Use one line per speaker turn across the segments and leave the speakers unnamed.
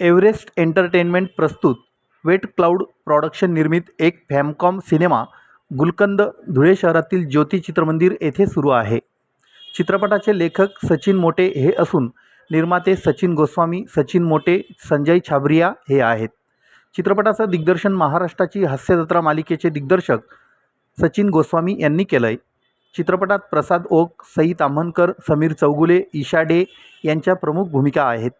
Everest entertainment प्रस्तुत wet cloud production निर्मित एक फॅमकॉम सिनेमा गुलकंद धुळे शहरातील ज्योती चित्रमंदिर येथे सुरू आहे. चित्रपटाचे लेखक सचिन मोटे हे असून निर्माते सचिन गोस्वामी सचिन मोटे संजय छाबरिया हे आहेत. चित्रपटाचं दिग्दर्शन महाराष्ट्राची हास्यजत्रा मालिकेचे दिग्दर्शक सचिन गोस्वामी यांनी केलं आहे चित्रपटात प्रसाद ओक सई ताम्हणकर समीर चौगुले ईशा डे यांच्या प्रमुख भूमिका आहेत.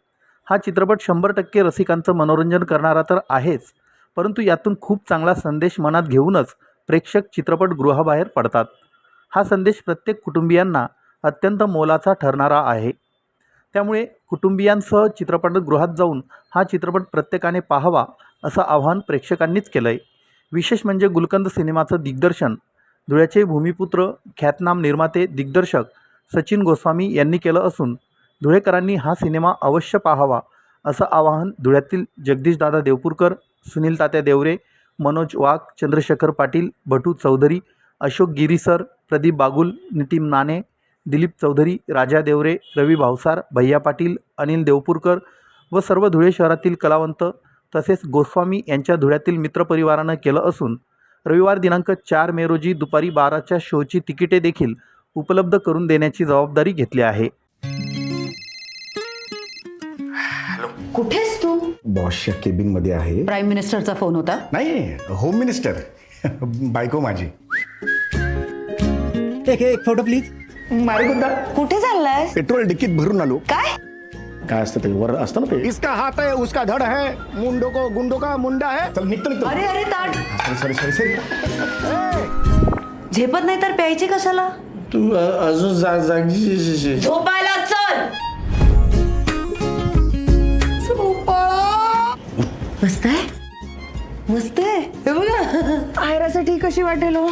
हा चित्रपट शंभर टक्के रसिकांचं मनोरंजन करणारा तर आहेच परंतु यातून खूप चांगला संदेश मनात घेऊनच प्रेक्षक चित्रपटगृहाबाहेर पडतात. हा संदेश प्रत्येक कुटुंबियांना अत्यंत मोलाचा ठरणारा आहे. त्यामुळे कुटुंबियांसह चित्रपटगृहात जाऊन हा चित्रपट प्रत्येकाने पाहावा असं आवाहन प्रेक्षकांनीच केलं आहे विशेष म्हणजे गुलकंद सिनेमाचं दिग्दर्शन धुळ्याचे भूमिपुत्र ख्यातनाम निर्माते दिग्दर्शक सचिन गोस्वामी यांनी केलं असून धुळेकरांनी हा सिनेमा अवश्य पाहावा असं आवाहन धुळ्यातील जगदीशदादा देवपूरकर सुनील तात्या देवरे मनोज वाघ चंद्रशेखर पाटील भटू चौधरी अशोक गिरीसर प्रदीप बागुल नितीन नाणे दिलीप चौधरी राजा देवरे रवी भावसार भैया पाटील अनिल देवपूरकर व सर्व धुळे शहरातील कलावंत तसेच गोस्वामी यांच्या धुळ्यातील मित्रपरिवारानं केलं असून रविवार दिनांक चार मे रोजी दुपारी बाराच्या शोची तिकिटे देखील उपलब्ध करून देण्याची जबाबदारी घेतली आहे.
कुठेस तू?
बॉसच्या केबिनमध्ये आहे.
प्राईम मिनिस्टरचा फोन होता.
नाही होम मिनिस्टर बायको माझी.
एक एक फोटो प्लीज
मारेगुंडा
कुठे? चाललाय
पेट्रोल डिकीत भरून आलो.
काय?
काय असतं ते? वर असतं ना ते? इसका हात आहे उसका धड है मुंडो को गुंडो का मुंडा है चल निघतो निघतो.
अरे अरे ताट.
सॉरी सॉरी सॉरी
झेपत नाही तर प्यायची कशाला?
तू अ- अजून जाग जागी
झोपायला चल! मस्त आहे? मस्त आहे? हे बघा. आयरासाठी कशी वाटेल हो?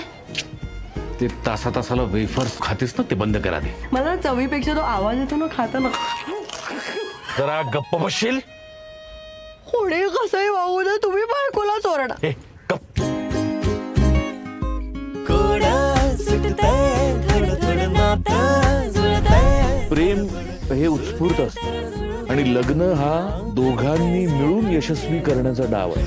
ते तासा तासाला वेफर्स खातेस ना ते बंद करा दे
मला चवीपेक्षा तो आवाज येतो ना खाताना
जरा गप्प बसशील?
कोणी कसंही वागू दे तुम्ही बायकोला चोरडा.
गप्प. प्रेम हे उत्स्फूर्त असतं. आणि लग्न हा दोघांनी मिळून यशस्वी करण्याचा डाव आहे.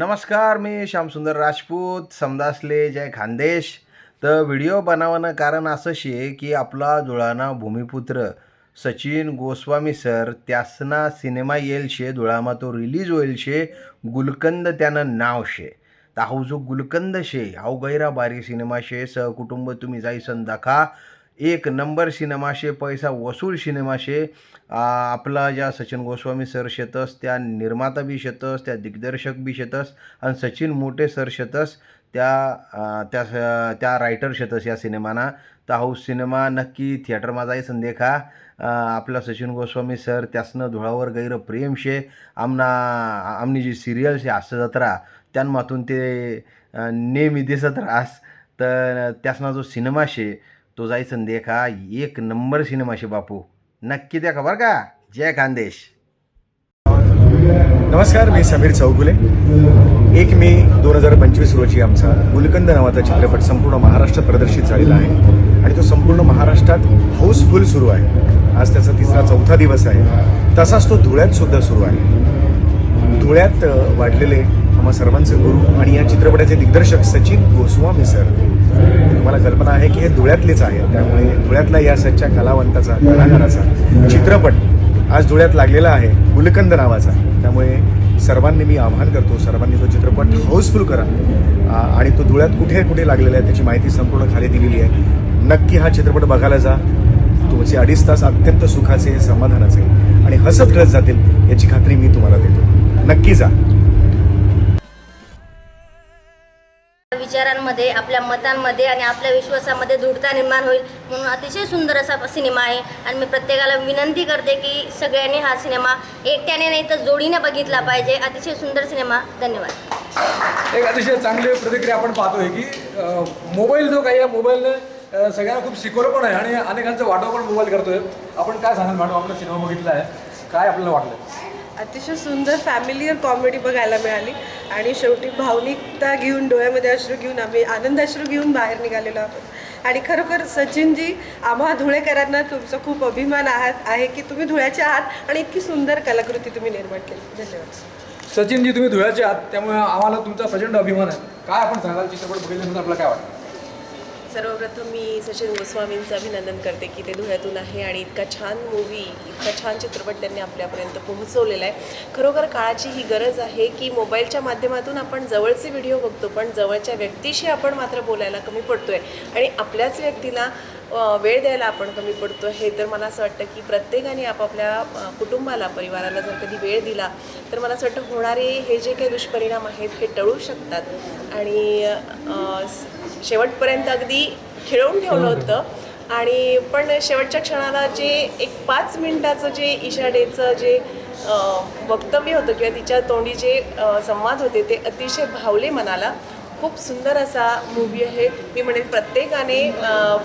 नमस्कार मी श्यामसुंदर राजपूत समदासले जय खानदेश. तर व्हिडिओ बनावणं कारण असं शे की आपला जुळाना भूमिपुत्र सचिन गोस्वामी सर त्यासना सिनेमा येईल शे धुळामा तो रिलीज होईल शे गुलकंद त्यानं नाव शे. तर हा जो गुलकंद शे हाऊ गैरा बारी सिनेमा शे सहकुटुंब तुम्ही जाईसन दाखा. एक नंबर सिनेमा शे पैसा वसूल सिनेमा शे आपला ज्या सचिन गोस्वामी सर शेतस त्या निर्माता बी शेतस त्या दिग्दर्शक बी शेतस आणि सचिन मोठे सर शेतस त्या त्या त्या रायटर शेतस या सिनेमाना. तर हा सिनेमा नक्की थिएटरमा जायसन देखा. आपला सचिन गोस्वामी सर त्यासनं धुळावर गैर प्रेम शे. आमना आमनी जी सिरियल शे हास्य जत्रा त्यांमातून ते नेहमी दिसत राहस तर त्यासना जो सिनेमा शे तो जायसन देखा एक नंबर सिनेमा शे बापू. नक्की देखा बरं का? जय खानदेश
नमस्कार मी समीर चौगुले. एक मे दोन हजार पंचवीस रोजी आमचा गुलकंद नावाचा चित्रपट संपूर्ण महाराष्ट्रात प्रदर्शित झालेला आहे. आणि तो संपूर्ण महाराष्ट्रात हाऊसफुल सुरू आहे. आज त्याचा तिसरा चौथा दिवस आहे. तसाच तो धुळ्यात सुद्धा सुरू आहे. धुळ्यात वाढलेले आम्हा सर्वांचे गुरु आणि या चित्रपटाचे दिग्दर्शक सचिन गोस्वामी सर. तुम्हाला कल्पना आहे की हे धुळ्यातलेच आहेत त्यामुळे धुळ्यातला या सच्च्या कलावंताचा कलाकाराचा चित्रपट आज धुळ्यात लागलेला आहे. गुलकंद नावाचा. त्यामुळे सर्वांनी मी आवाहन करतो सर्वांनी तो चित्रपट हाऊसफुल करा. आणि तो धुळ्यात कुठे कुठे लागलेला आहे त्याची माहिती संपूर्ण खाली दिलेली आहे. नक्की हा चित्रपट बघायला जा. तुमचे अडीच तास अत्यंत सुखाचे समाधानाचे आणि हसत खेळत जातील याची खात्री मी तुम्हाला देतो. नक्की जा.
विचारांमध्ये आपल्या मतांमध्ये आणि आपल्या विश्वासामध्ये दृढता निर्माण होईल म्हणून अतिशय सुंदर असा सिनेमा आहे. आणि मी प्रत्येकाला विनंती करते की सगळ्यांनी हा सिनेमा एकट्याने नाही तर जोडीने बघितला पाहिजे. अतिशय सुंदर सिनेमा. धन्यवाद.
एक अतिशय चांगली प्रतिक्रिया आपण पाहतोय की मोबाईल जो काही आहे मोबाईलने
सगळ्यांना खूप शिकवलं पण आहे आणि अनेकांचं वाटव पण मोबाईल करतोय. आपण काय सांगाल मॅडम? आपण सिनेमा बघितला आहे. काय आपल्याला वाटलं?
अतिशय सुंदर फॅमिलीयर कॉमेडी बघायला मिळाली. आणि शेवटी भावनिकता घेऊन डोळ्यामध्ये अश्रू घेऊन आम्ही आनंदाश्रू घेऊन बाहेर निघालेलो आहोत. आणि खरोखर सचिनजी आम्हा धुळेकरांना तुमचा खूप अभिमान आहात आहे की तुम्ही धुळ्याचे आहात आणि इतकी सुंदर कलाकृती तुम्ही निर्माण केली. धन्यवाद.
सचिनजी तुम्ही धुळ्याचे आहात त्यामुळे आम्हाला तुमचा प्रचंड अभिमान आहे. काय आपण सांगाल? चित्रपट बघितल्यानंतर आपल्याला काय वाटतं?
सर्वप्रथम मी सचिन गोस्वामींचं अभिनंदन करते की ते धुळ्यातून आहे आणि इतका छान मूवी इतका छान चित्रपट त्यांनी आपल्यापर्यंत पोहोचवलेला आहे. खरोखर काळाची ही गरज आहे की मोबाईलच्या माध्यमातून आपण जवळचे व्हिडिओ बघतो पण जवळच्या व्यक्तीशी आपण मात्र बोलायला कमी पडतोय. आणि आपल्याच व्यक्तीला वेळ द्यायला आपण कमी पडतो हे तर मला असं वाटतं की प्रत्येकाने आपापल्या कुटुंबाला परिवाराला जर कधी वेळ दिला तर मला असं वाटतं होणारे हे जे काही दुष्परिणाम आहेत हे टळू शकतात. आणि शेवटपर्यंत अगदी खेळवून ठेवलं होतं. आणि पण शेवटच्या क्षणाला जे एक पाच मिनिटाचं जे इशाडेचं जे वक्तव्य होतं किंवा तिच्या तोंडी जे संवाद होते ते अतिशय भावले मनाला. खूप सुंदर असा मूवी आहे. मी म्हणेन प्रत्येकाने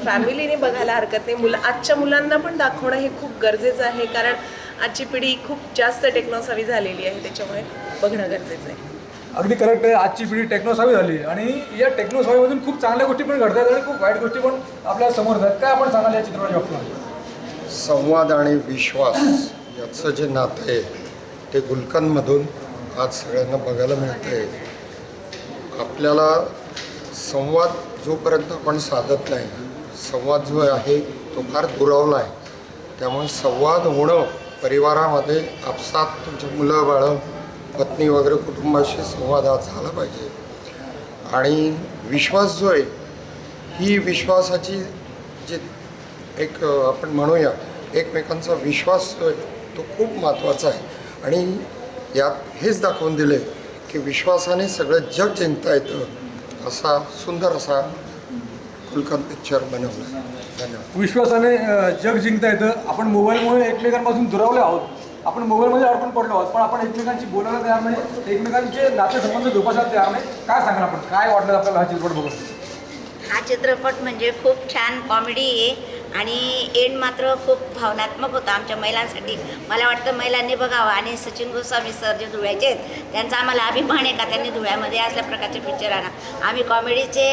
फॅमिलीने बघायला हरकत नाही. मुलं आजच्या मुलांना पण दाखवणं हे खूप गरजेचं आहे. कारण आजची पिढी खूप जास्त टेक्नॉसवी झालेली आहे. त्याच्यामुळे बघणं गरजेचं आहे.
अगदी करेक्ट आहे. आजची पिढी टेक्नोसॉवी झाली आणि या टेक्नोसॉवीमधून खूप चांगल्या गोष्टी पण घडतात आणि खूप वाईट गोष्टी पण आपल्यासमोर जातात काय आपण सांगाल या चित्रपटाच्या बाबतीत?
संवाद आणि विश्वास याचं जे नातं आहे ते गुलकनमधून आज सगळ्यांना बघायला मिळतं आहे आपल्याला संवाद जोपर्यंत आपण साधत नाही संवाद जो आहे तो फार दुरावला आहे. त्यामुळे संवाद होणं परिवारामध्ये आपसात तुमची मुलं बाळं पत्नी वगैरे कुटुंबाशी संवाद हा झाला पाहिजे. आणि विश्वास जो आहे ही विश्वासाची जी एक आपण म्हणूया एकमेकांचा विश्वास जो आहे तो खूप महत्त्वाचा आहे. आणि यात हेच दाखवून दिले की विश्वासाने सगळं जग जिंकता येतं असा सुंदर असा कुलकंद पिक्चर बनवला. आहे धन्यवाद.
विश्वासाने जग जिंकता येतं. आपण मोबाईलमुळे एकमेकांपासून दुरावले आहोत. आपण मोबाईलमध्ये अडकून पडलो आहोत पण आपण एकमेकांशी बोलायला तयार नाही. एकमेकांचे नातेसंबंध जोपासायला तयार नाही. काय सांगणार आपण? काय वाटलं आपल्याला हा चित्रपट बघून?
हा चित्रपट म्हणजे खूप छान कॉमेडी आहे. आणि एंड मात्र खूप भावनात्मक होता आमच्या महिलांसाठी. मला वाटतं महिलांनी बघावं आणि सचिन गोस्वामी सर जे धुळ्याचे आहेत त्यांचा आम्हाला अभिमान आहे का त्यांनी धुळ्यामध्ये असल्या प्रकारचे पिक्चर आणा. आम्ही कॉमेडीचे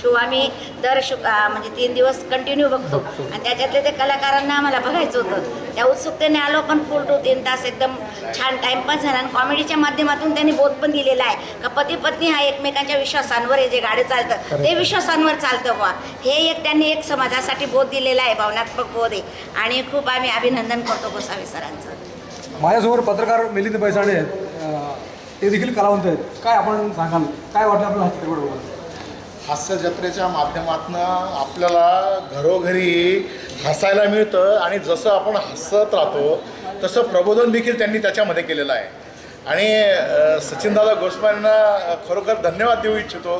शो आम्ही दर शु म्हणजे तीन दिवस कंटिन्यू बघतो. आणि त्याच्यातले ते कलाकारांना आम्हाला बघायचं होतं. त्या उत्सुकतेने आलो पण फुल टू तीन तास एकदम छान टाईमपास झाला. आणि कॉमेडीच्या माध्यमातून त्यांनी बोध पण दिलेला आहे का पती पत्नी हा एकमेकांच्या विश्वासांवर आहे जे गाडी चालतं ते विश्वासांवर चालतं बुवा. हे एक त्यांनी एक समाजासाठी बोध दिलेला आहे भावनात्मक बोध आहे. आणि खूप आम्ही अभिनंदन करतो गोसावी सरांचं.
माझ्यासमोर पत्रकार मिलिंद पैसाणे आहेत. ते देखील कलावंत आहेत. काय आपण सांगाल? काय वाटलं आपल्याला हा चित्रपट
हास्य जत्रेच्या माध्यमातून आपल्याला घरोघरी हसायला मिळतं आणि जसं आपण हसत राहतो तसं प्रबोधन देखील त्यांनी त्याच्यामध्ये केलेलं आहे. आणि सचिनदादा गोस्वामींना खरोखर धन्यवाद देऊ इच्छितो.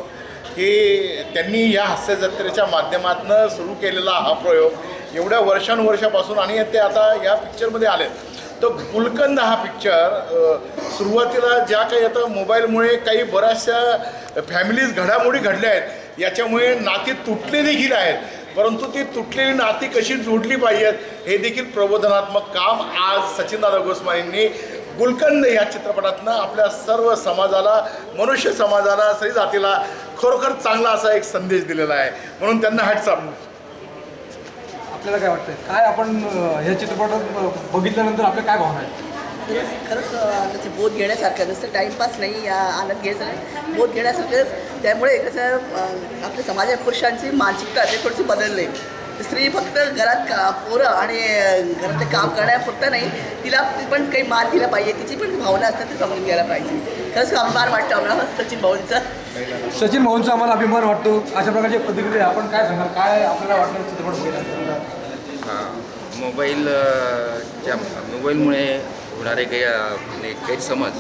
की त्यांनी या हास्य जत्रेच्या माध्यमातून सुरू केलेला हा प्रयोग एवढ्या वर्षानुवर्षापासून आणि ते आता या पिक्चरमध्ये आलेत. तर गुलकंद हा पिक्चर सुरुवातीला ज्या काही आता मोबाईलमुळे काही बऱ्याचशा फॅमिलीज घडामोडी घडल्या आहेत याच्यामुळे नाती तुटले देखील आहेत. परंतु ती तुटलेली नाती कशी जोडली पाहिजेत हे देखील प्रबोधनात्मक काम आज सचिनदादा गोस्वामींनी गुलकंद या चित्रपटातनं आपल्या सर्व समाजाला मनुष्य समाजाला स्त्री जातीला खरोखर चांगला असा एक संदेश दिलेला आहे. म्हणून त्यांना हॅट्सअप
आपल्याला काय वाटतंय? काय आपण अ, या चित्रपटात बघितल्यानंतर आपल्या काय भावना आहेत?
खरंच खरंच त्याचे बोध घेण्यासारखं नुसतं टाईमपास नाही या आनंद घ्यायचा नाही. बोध घेण्यासारखंच. त्यामुळे कसं आपल्या समाजात पुरुषांची मानसिकता ते थोडीशी बदलली. स्त्री फक्त घरात का पोरं आणि अं, घरातले काम करण्यापुरतं नाही. तिला पण काही मान दिला पाहिजे. तिची पण भावना असतात ते समजून घ्यायला पाहिजे. खरंच अभिमान वाटतं आम्हाला? सचिन भाऊंचा.
सचिन भाऊंचा आम्हाला अभिमान वाटतो. अशा प्रकारची प्रतिक्रिया. आपण काय सांगाल काय आपल्याला वाटलं चित्रपट बघितल्यानंतर
मोबाईल अ, च्या मोबाईलमुळे होणारे काही म्हणजे गैरसमज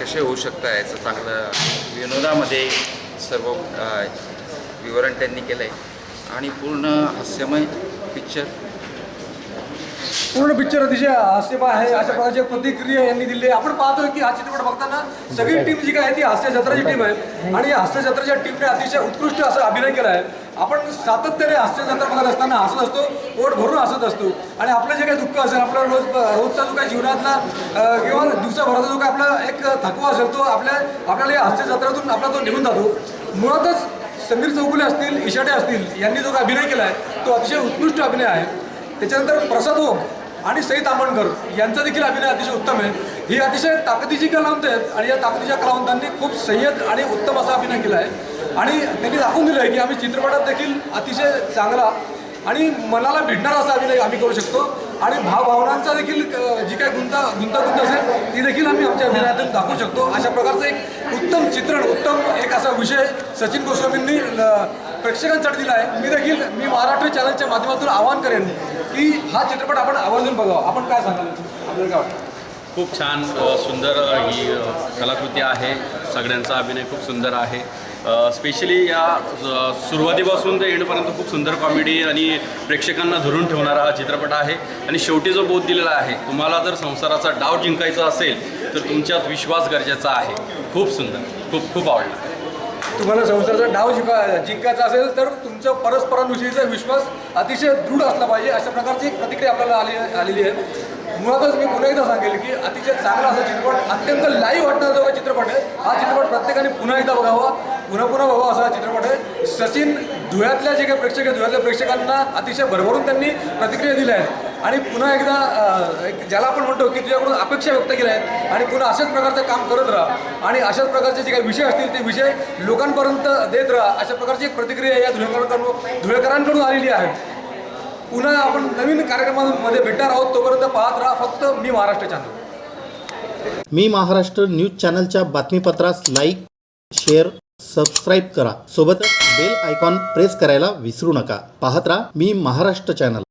कसे होऊ शकतात याचं चांगलं विनोदामध्ये सर्व विवरण त्यांनी केलं आहे आणि पूर्ण हास्यमय पिक्चर
पूर्ण पिक्चर अतिशय हास्यमय आहे. अशा प्रकारची प्रतिक्रिया यांनी दिली आपण पाहतोय की हा चित्रपट बघताना सगळी टीम जी काय आहे ती हास्य जत्राची टीम आहे. आणि या हास्य जत्राच्या टीमने अतिशय उत्कृष्ट असा अभिनय केला आहे. आपण सातत्याने हास्य जत्रा बघत असताना हसत असतो पोट भरून हसत असतो. आणि आपलं जे काही दुःख असेल आपला रोज रोजचा जो काही जीवनातला किंवा दिवसाभराचा जो काही आपला एक थकवा असेल तो आपल्या आपल्याला या हास्य जत्रातून आपला तो निघून जातो. मुळातच समीर चौगुले असतील इशाटे असतील यांनी जो काही अभिनय केला आहे तो अतिशय उत्कृष्ट अभिनय आहे. त्याच्यानंतर प्रसाद ओक आणि सई तामणकर यांचा देखील अभिनय अतिशय उत्तम आहे. ही अतिशय ताकदीची कलावंत आहेत आणि या ताकदीच्या कलावंतांनी खूप संयत आणि उत्तम असा अभिनय केला आहे. आणि त्यांनी दाखवून दिलं आहे की आम्ही चित्रपटात देखील अतिशय चांगला आणि मनाला भिडणारा असा अभिनय आम्ही करू शकतो. आणि भावभावनांचा देखील जी काही गुंता गुंतागुंत असेल ती देखील आम्ही आमच्या अभिनयातून दाखवू शकतो. अशा प्रकारचं एक उत्तम चित्रण उत्तम एक असा विषय सचिन गोस्वामींनी प्रेक्षकांसाठी दिला आहे. मी देखील मी महाराष्ट्र चॅनलच्या माध्यमातून आवाहन करेन की हा चित्रपट आपण आवर्जून बघावा. आपण काय सांगाल? आपल्याला काय वाटतं?
खूप छान सुंदर ही कलाकृती आहे. सगळ्यांचा अभिनय खूप सुंदर आहे. स्पेशली या सुरुवातीपासून ते एंडपर्यंत खूप सुंदर कॉमेडी आणि प्रेक्षकांना धरून ठेवणारा हा चित्रपट आहे. आणि शेवटी जो बोध दिलेला आहे तुम्हाला जर संसाराचा डाव जिंकायचा असेल तर तुमच्यात विश्वास गरजेचा आहे. खूप सुंदर. खूप खूप आवडला.
तुम्हाला संसाराचा डाव जिंका जिंकायचा असेल तर तुमचा परस्परांविषयीचा विश्वास अतिशय दृढ असला पाहिजे अशा प्रकारची एक प्रतिक्रिया आपल्याला आली आलेली आहे. मुळातच मी पुन्हा एकदा सांगेल की अतिशय चांगला असा चित्रपट अत्यंत लाईव्ह वाटणारा जो चित्रपट आहे हा चित्रपट प्रत्येकाने पुन्हा एकदा बघावा. पुन्हा पुन्हा बघावा असा हा चित्रपट आहे. सचिन धुळ्यातल्या जे काही प्रेक्षक आहेत धुळ्यातल्या प्रेक्षकांना अतिशय भरभरून त्यांनी प्रतिक्रिया दिल्या आहेत. आणि पुन्हा एकदा एक ज्याला आपण म्हणतो की तुझ्याकडून अपेक्षा व्यक्त केल्या आहेत आणि पुन्हा अशाच प्रकारचं काम करत राहा. आणि अशाच प्रकारचे जे काही विषय असतील ते विषय लोकांपर्यंत देत राहा. अशा प्रकारची एक प्रतिक्रिया या धुळेकरांकडून धुळेकरांकडून आलेली आहे. पुन्हा आपण नवीन कार्यक्रमांमध्ये भेटणार आहोत. तोपर्यंत पाहत राहा फक्त मी महाराष्ट्र चॅनल
मी महाराष्ट्र न्यूज चॅनलच्या बातमीपत्रास लाईक शेअर सबस्क्राईब करा. सोबतच बेल आयकॉन प्रेस करायला विसरू नका. पाहत राहा मी महाराष्ट्र चॅनल